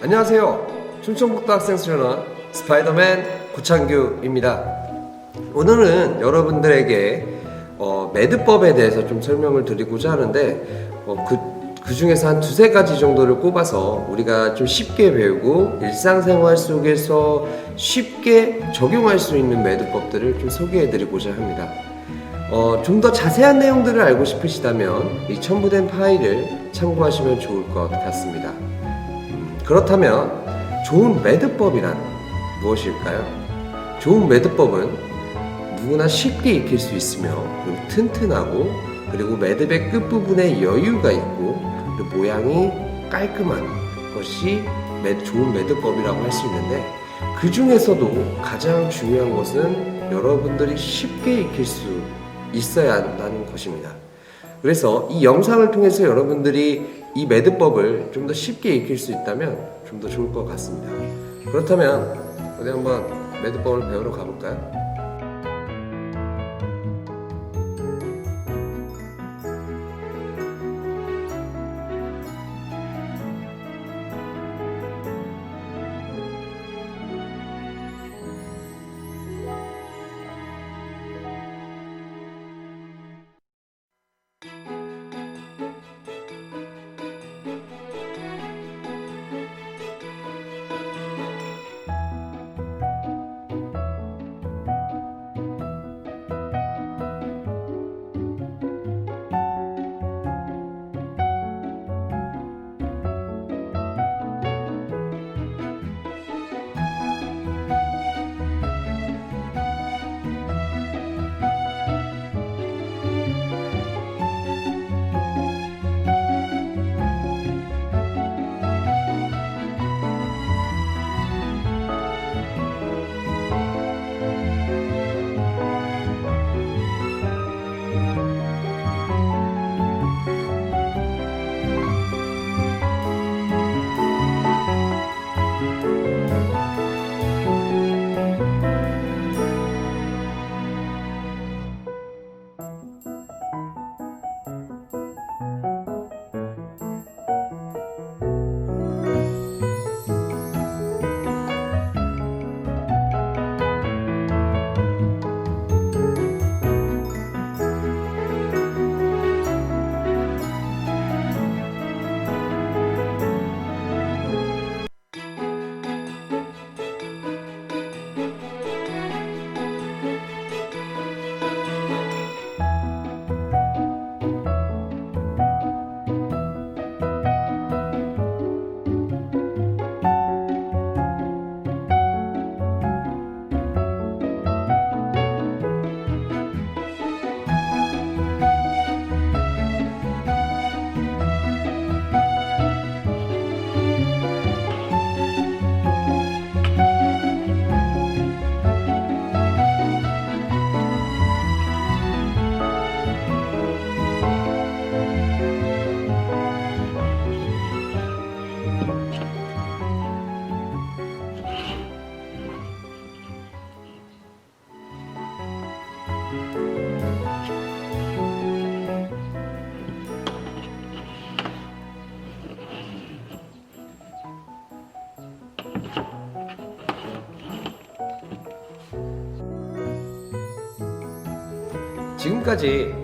안녕하세요. 충청북도 학생 수련원 스파이더맨 구창규입니다. 오늘은 여러분들에게 어, 매듭법에 대해서 좀 설명을 드리고자 하는데 어, 그, 그 중에서 한 두세 가지 정도를 꼽아서 우리가 좀 쉽게 배우고 일상생활 속에서 쉽게 적용할 수 있는 매듭법들을 좀 소개해 드리고자 합니다. 어, 좀 더 자세한 내용들을 알고 싶으시다면 이 첨부된 파일을 참고하시면 좋을 것 같습니다. 그렇다면 좋은 매듭법이란 무엇일까요? 좋은 매듭법은 누구나 쉽게 익힐 수 있으며 튼튼하고 그리고 매듭의 끝부분에 여유가 있고 그리고 모양이 깔끔한 것이 매- 좋은 매듭법이라고 할 수 있는데 그 중에서도 가장 중요한 것은 여러분들이 쉽게 익힐 수 있어야 한다는 것입니다. 그래서 이 영상을 통해서 여러분들이 이 매듭법을 좀 더 쉽게 익힐 수 있다면 좀 더 좋을 것 같습니다. 그렇다면 어디 한번 매듭법을 배우러 가볼까요? 지금까지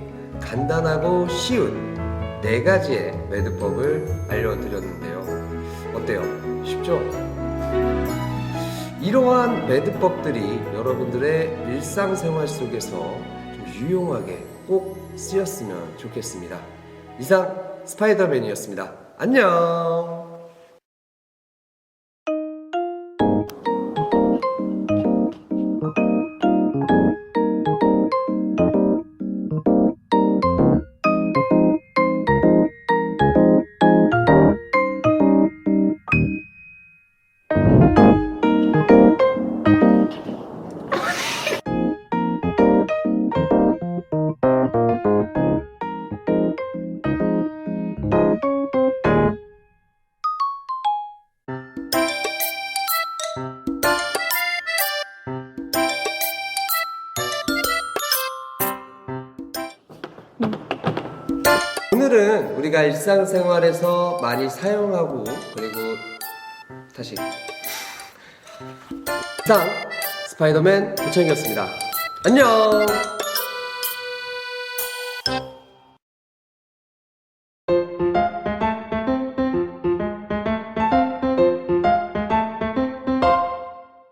간단하고 쉬운 네 가지의 매듭법을 알려드렸는데요. 어때요? 쉽죠? 이러한 매듭법들이 여러분들의 일상생활 속에서 좀 유용하게 꼭 쓰였으면 좋겠습니다. 이상 스파이더맨이었습니다. 안녕! 우리가 일상생활에서 많이 사용하고 그리고 다시 이상 스파이더맨 고창이었습니다. 안녕.